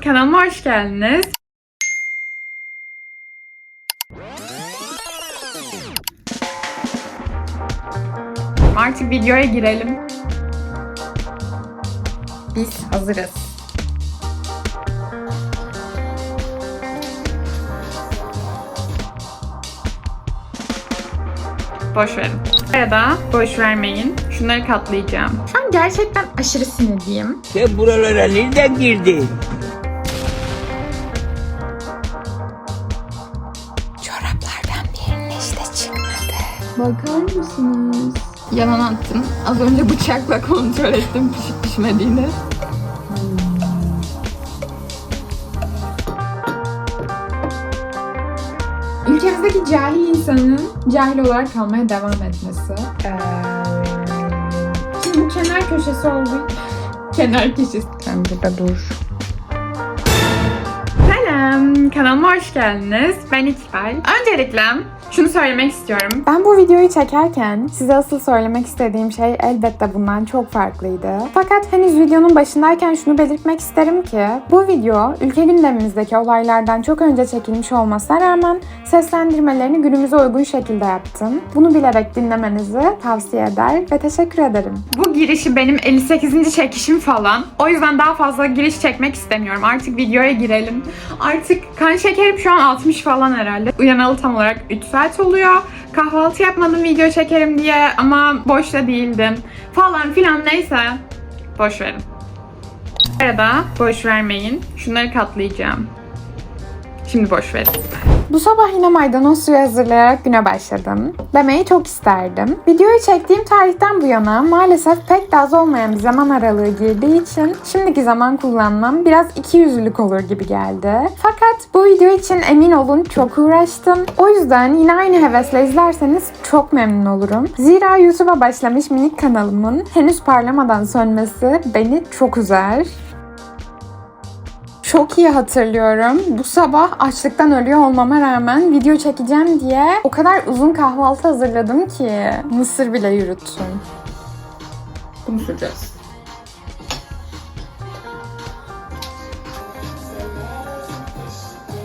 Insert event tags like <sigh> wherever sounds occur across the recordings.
kanalıma hoş geldiniz. Artık videoya girelim. Biz hazırız. Boş verin. Arada boş vermeyin. Şunları katlayacağım. Şu gerçekten aşırı sinirliyim. Sen buralara nereden girdin? Bakar mısınız? Yalan attım. Az önce bıçakla kontrol ettim pişip pişmediğini. Ülkemizdeki cahil insanın cahil olarak kalmaya devam etmesi. Ee, Şimdi bu kenar köşesi oldu. kenar köşesi. Sen burada dur. Selam, kanalıma hoş geldiniz. Ben İkbal. Öncelikle şunu söylemek istiyorum. Ben bu videoyu çekerken size asıl söylemek istediğim şey elbette bundan çok farklıydı. Fakat henüz videonun başındayken şunu belirtmek isterim ki bu video ülke gündemimizdeki olaylardan çok önce çekilmiş olmasına rağmen seslendirmelerini günümüze uygun şekilde yaptım. Bunu bilerek dinlemenizi tavsiye eder ve teşekkür ederim. Bu girişi benim 58. çekişim falan. O yüzden daha fazla giriş çekmek istemiyorum. Artık videoya girelim. Artık kan şekerim şu an 60 falan herhalde. Uyanalı tam olarak 3 saat oluyor. Kahvaltı yapmadım video çekerim diye ama boşta değildim. Falan filan neyse. Boş verin. Arada boş vermeyin. Şunları katlayacağım. Şimdi boş verin. Bu sabah yine maydanoz suyu hazırlayarak güne başladım. Demeyi çok isterdim. Videoyu çektiğim tarihten bu yana maalesef pek de az olmayan bir zaman aralığı girdiği için şimdiki zaman kullanmam biraz ikiyüzlülük olur gibi geldi. Fakat bu video için emin olun çok uğraştım. O yüzden yine aynı hevesle izlerseniz çok memnun olurum. Zira YouTube'a başlamış minik kanalımın henüz parlamadan sönmesi beni çok üzer. Çok iyi hatırlıyorum. Bu sabah açlıktan ölüyor olmama rağmen video çekeceğim diye o kadar uzun kahvaltı hazırladım ki mısır bile yürüttüm. Bunu süreceğiz.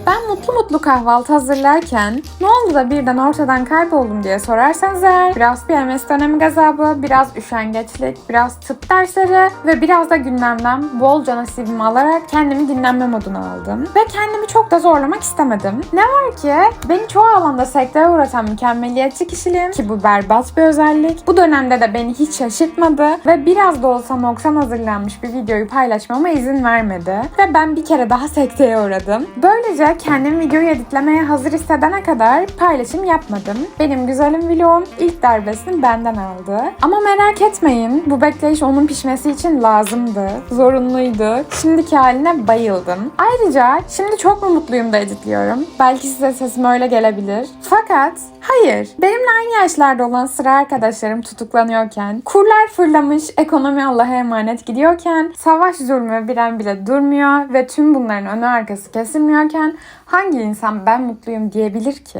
Ben mutlu mutlu kahvaltı hazırlarken ne oldu da birden ortadan kayboldum diye sorarsanız eğer biraz PMS dönemi gazabı, biraz üşengeçlik, biraz tıp dersleri ve biraz da gündemden bolca nasibimi alarak kendimi dinlenme moduna aldım. Ve kendimi çok da zorlamak istemedim. Ne var ki beni çoğu alanda sekteye uğratan mükemmeliyetçi kişiliğim ki bu berbat bir özellik. Bu dönemde de beni hiç şaşırtmadı ve biraz da olsa noksan hazırlanmış bir videoyu paylaşmama izin vermedi. Ve ben bir kere daha sekteye uğradım. Böylece kendimi videoyu editlemeye hazır hissedene kadar paylaşım yapmadım. Benim güzelim vlogum ilk darbesini benden aldı. Ama merak etmeyin bu bekleyiş onun pişmesi için lazımdı. Zorunluydu. Şimdiki haline bayıldım. Ayrıca şimdi çok mu mutluyum da editliyorum. Belki size sesim öyle gelebilir. Fakat hayır. Benimle aynı yaşlarda olan sıra arkadaşlarım tutuklanıyorken, kurlar fırlamış, ekonomi Allah'a emanet gidiyorken, savaş zulmü bir an bile durmuyor ve tüm bunların önü arkası kesilmiyorken hangi insan ben mutluyum diyebilir ki?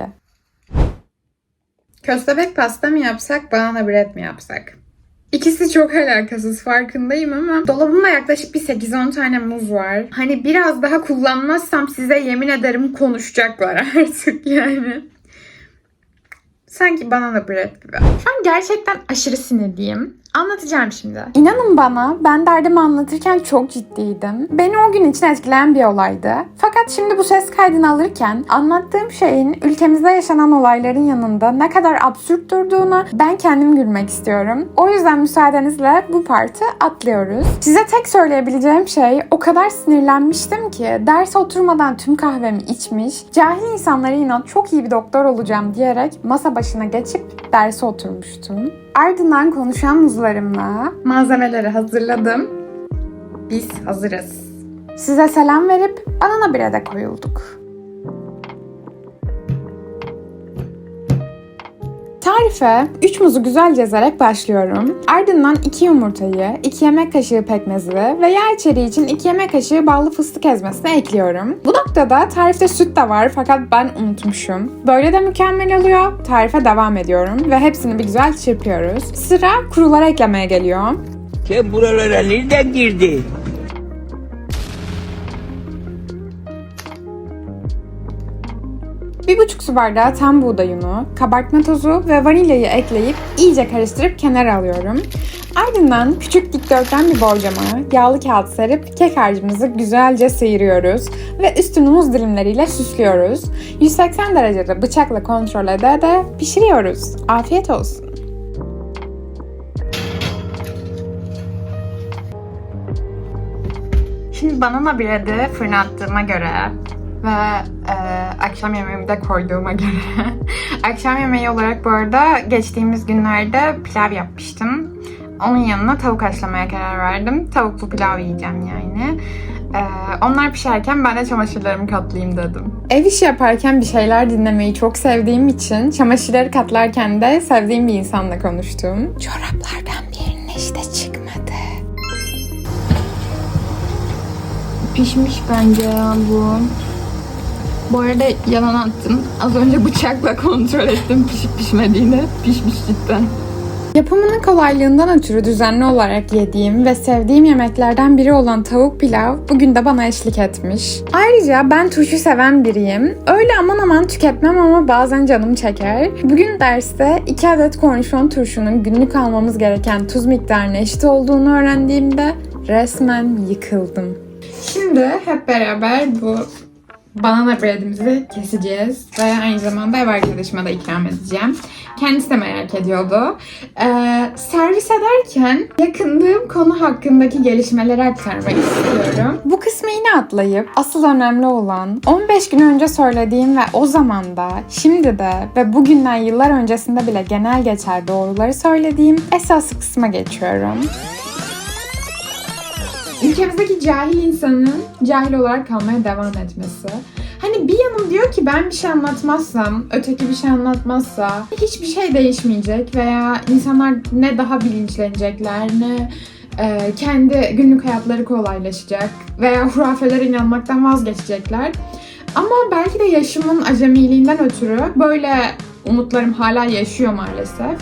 Köstebek pasta mı yapsak, banana bread mi yapsak? İkisi çok alakasız farkındayım ama dolabımda yaklaşık bir 8-10 tane muz var. Hani biraz daha kullanmazsam size yemin ederim konuşacaklar <laughs> artık yani. Sanki banana bread gibi. Şu an gerçekten aşırı sinirliyim. Anlatacağım şimdi. İnanın bana ben derdimi anlatırken çok ciddiydim. Beni o gün için etkileyen bir olaydı. Fakat şimdi bu ses kaydını alırken anlattığım şeyin ülkemizde yaşanan olayların yanında ne kadar absürt durduğunu ben kendim gülmek istiyorum. O yüzden müsaadenizle bu partı atlıyoruz. Size tek söyleyebileceğim şey o kadar sinirlenmiştim ki ders oturmadan tüm kahvemi içmiş, cahil insanlara inan çok iyi bir doktor olacağım diyerek masa başına geçip derse oturmuştum. Ardından konuşan muzlarımla malzemeleri hazırladım. Biz hazırız. Size selam verip banana birede koyulduk. Tarife 3 muzu güzelce ezerek başlıyorum. Ardından 2 yumurtayı, 2 yemek kaşığı pekmezi ve yağ içeriği için 2 yemek kaşığı ballı fıstık ezmesini ekliyorum. Bu noktada tarifte süt de var fakat ben unutmuşum. Böyle de mükemmel oluyor. Tarife devam ediyorum ve hepsini bir güzel çırpıyoruz. Sıra kuruları eklemeye geliyor. Sen buralara nereden girdin? Bir buçuk su bardağı tam buğday unu, kabartma tozu ve vanilyayı ekleyip iyice karıştırıp kenara alıyorum. Ardından küçük dikdörtgen bir borcama yağlı kağıt serip kek harcımızı güzelce sıyırıyoruz ve üstünü muz dilimleriyle süslüyoruz. 180 derecede bıçakla kontrol ede de pişiriyoruz. Afiyet olsun. Şimdi banana bread'i fırına attığıma göre ve e, akşam yemeğimi de koyduğuma göre <laughs> akşam yemeği olarak bu arada geçtiğimiz günlerde pilav yapmıştım. Onun yanına tavuk haşlamaya karar verdim. Tavuklu pilav yiyeceğim yani. E, onlar pişerken ben de çamaşırlarımı katlayayım dedim. Ev işi yaparken bir şeyler dinlemeyi çok sevdiğim için çamaşırları katlarken de sevdiğim bir insanla konuştum. Çoraplardan birinin işte çıkmadı. Pişmiş bence ya bu. Bu arada yalan attım. Az önce bıçakla kontrol ettim pişip pişmediğini. Pişmiş cidden. Yapımının kolaylığından ötürü düzenli olarak yediğim ve sevdiğim yemeklerden biri olan tavuk pilav bugün de bana eşlik etmiş. Ayrıca ben turşu seven biriyim. Öyle aman aman tüketmem ama bazen canım çeker. Bugün derste 2 adet kornişon turşunun günlük almamız gereken tuz miktarına eşit olduğunu öğrendiğimde resmen yıkıldım. Şimdi hep beraber bu banana breadimizi keseceğiz ve aynı zamanda ev arkadaşıma da ikram edeceğim. Kendisi de merak ediyordu. Ee, servis ederken yakındığım konu hakkındaki gelişmeleri aktarmak istiyorum. Bu kısmı yine atlayıp asıl önemli olan 15 gün önce söylediğim ve o zaman da şimdi de ve bugünden yıllar öncesinde bile genel geçer doğruları söylediğim esas kısma geçiyorum. Ülkemizdeki cahil insanın cahil olarak kalmaya devam etmesi. Hani bir yanım diyor ki ben bir şey anlatmazsam, öteki bir şey anlatmazsa hiçbir şey değişmeyecek veya insanlar ne daha bilinçlenecekler ne e, kendi günlük hayatları kolaylaşacak veya hurafelere inanmaktan vazgeçecekler. Ama belki de yaşımın acemiliğinden ötürü böyle umutlarım hala yaşıyor maalesef.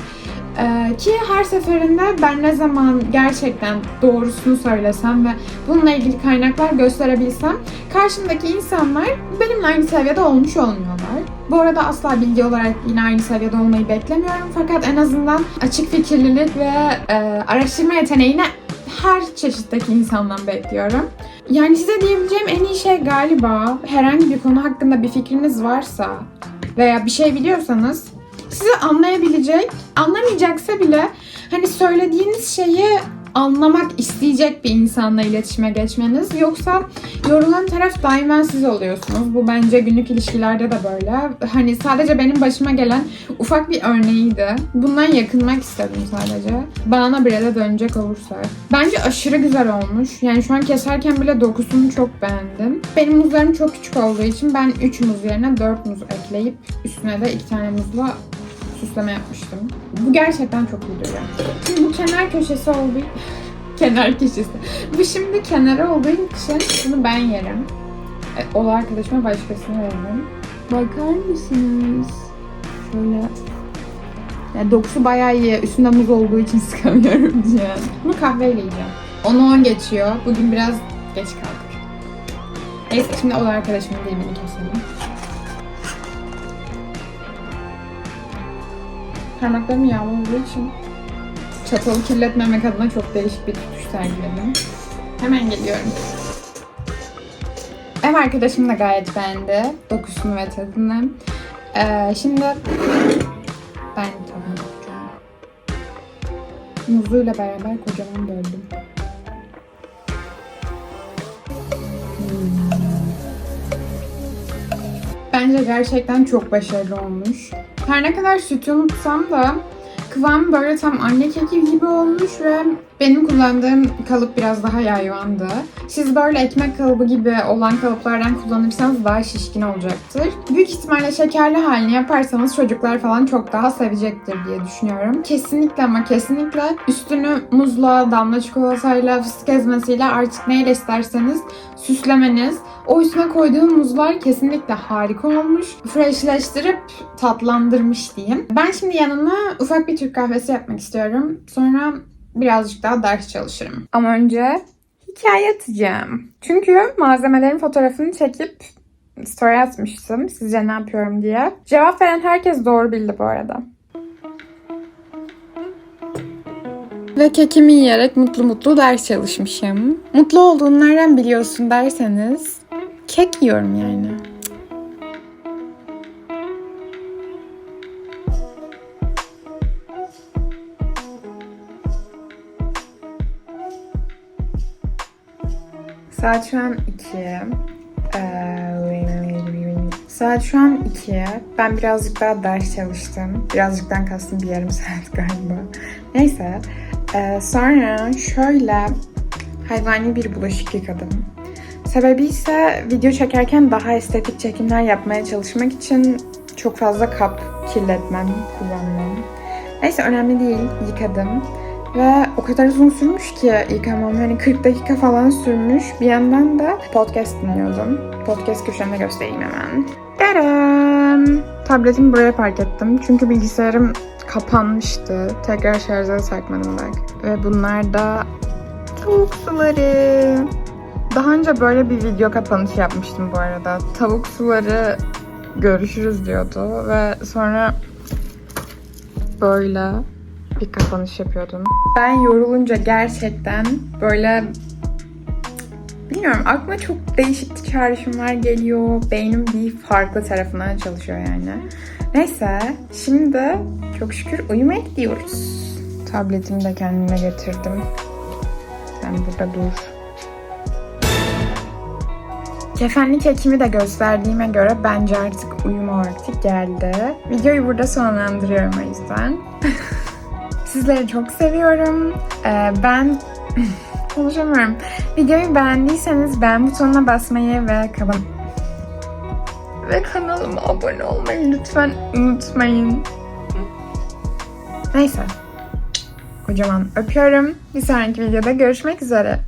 Ee, ki her seferinde ben ne zaman gerçekten doğrusunu söylesem ve bununla ilgili kaynaklar gösterebilsem karşımdaki insanlar benimle aynı seviyede olmuş olmuyorlar. Bu arada asla bilgi olarak yine aynı seviyede olmayı beklemiyorum fakat en azından açık fikirlilik ve e, araştırma yeteneğini her çeşitteki insandan bekliyorum. Yani size diyebileceğim en iyi şey galiba herhangi bir konu hakkında bir fikriniz varsa veya bir şey biliyorsanız sizi anlayabilecek, anlamayacaksa bile hani söylediğiniz şeyi anlamak isteyecek bir insanla iletişime geçmeniz. Yoksa yorulan taraf daima siz oluyorsunuz. Bu bence günlük ilişkilerde de böyle. Hani sadece benim başıma gelen ufak bir örneğiydi. Bundan yakınmak istedim sadece. Bana bire dönecek olursak. Bence aşırı güzel olmuş. Yani şu an keserken bile dokusunu çok beğendim. Benim muzlarım çok küçük olduğu için ben 3 muz yerine 4 muz ekleyip üstüne de 2 tane muzla süsleme yapmıştım. Bu gerçekten çok iyi duruyor. Şimdi bu kenar köşesi olduğu <laughs> kenar köşesi. Bu şimdi kenara olduğu için bunu ben yerim. E, Ola arkadaşıma başkasına veririm. Bakar mısınız? Şöyle ya dokusu bayağı iyi. Üstünde muz olduğu için <laughs> sıkamıyorum diye. Bunu kahveyle yiyeceğim. 10-10 geçiyor. Bugün biraz geç kaldık. Neyse şimdi ola arkadaşımın dilimini keselim. Parmaklarım yağlı olduğu için çatalı kirletmemek adına çok değişik bir tutuş sergiledim. Hemen geliyorum. Ev arkadaşım da gayet beğendi dokusunu ve tadını. Ee, şimdi ben tadına bakacağım. Muzuyla beraber kocaman böldüm. Hmm. Bence gerçekten çok başarılı olmuş. Her ne kadar sütü unutsam da kıvam böyle tam anne keki gibi olmuş ve benim kullandığım kalıp biraz daha yayvandı. Siz böyle ekmek kalıbı gibi olan kalıplardan kullanırsanız daha şişkin olacaktır. Büyük ihtimalle şekerli halini yaparsanız çocuklar falan çok daha sevecektir diye düşünüyorum. Kesinlikle ama kesinlikle üstünü muzla, damla çikolatayla, fıstık ezmesiyle artık neyle isterseniz süslemeniz. O üstüne koyduğum muzlar kesinlikle harika olmuş. Freshleştirip tatlandırmış diyeyim. Ben şimdi yanına ufak bir Türk kahvesi yapmak istiyorum. Sonra birazcık daha ders çalışırım. Ama önce hikaye atacağım. Çünkü malzemelerin fotoğrafını çekip story atmıştım sizce ne yapıyorum diye. Cevap veren herkes doğru bildi bu arada. Ve kekimi yiyerek mutlu mutlu ders çalışmışım. Mutlu olduğunu nereden biliyorsun derseniz kek yiyorum yani. Saat şu an 2. Ee, saat şu an 2. Ben birazcık daha ders çalıştım. Birazcıktan kastım bir yarım <laughs> saat galiba. Neyse. Ee, sonra şöyle hayvani bir bulaşık yıkadım. Sebebi ise video çekerken daha estetik çekimler yapmaya çalışmak için çok fazla kap kirletmem, kullanmam. Neyse önemli değil. Yıkadım. Ve o kadar uzun sürmüş ki yıkamam. Hani 40 dakika falan sürmüş. Bir yandan da podcast dinliyordum. Podcast köşemde göstereyim hemen. Tadam! Tabletimi buraya park ettim. Çünkü bilgisayarım kapanmıştı. Tekrar şarja takmadım bak. Ve bunlar da tavuk suları. Daha önce böyle bir video kapanışı yapmıştım bu arada. Tavuk suları görüşürüz diyordu ve sonra böyle bir kapanış yapıyordum. Ben yorulunca gerçekten böyle bilmiyorum aklıma çok değişik çağrışımlar geliyor. Beynim bir farklı tarafından çalışıyor yani. Neyse şimdi çok şükür uyumaya gidiyoruz. Tabletimi de kendime getirdim. Sen burada dur. Kefenli kekimi de gösterdiğime göre bence artık uyuma vakti geldi. Videoyu burada sonlandırıyorum o yüzden. <laughs> Sizleri çok seviyorum. Ee, ben <laughs> konuşamıyorum. Videoyu beğendiyseniz beğen butonuna basmayı ve kalan ve kanalıma abone olmayı lütfen unutmayın. Neyse. Kocaman öpüyorum. Bir sonraki videoda görüşmek üzere.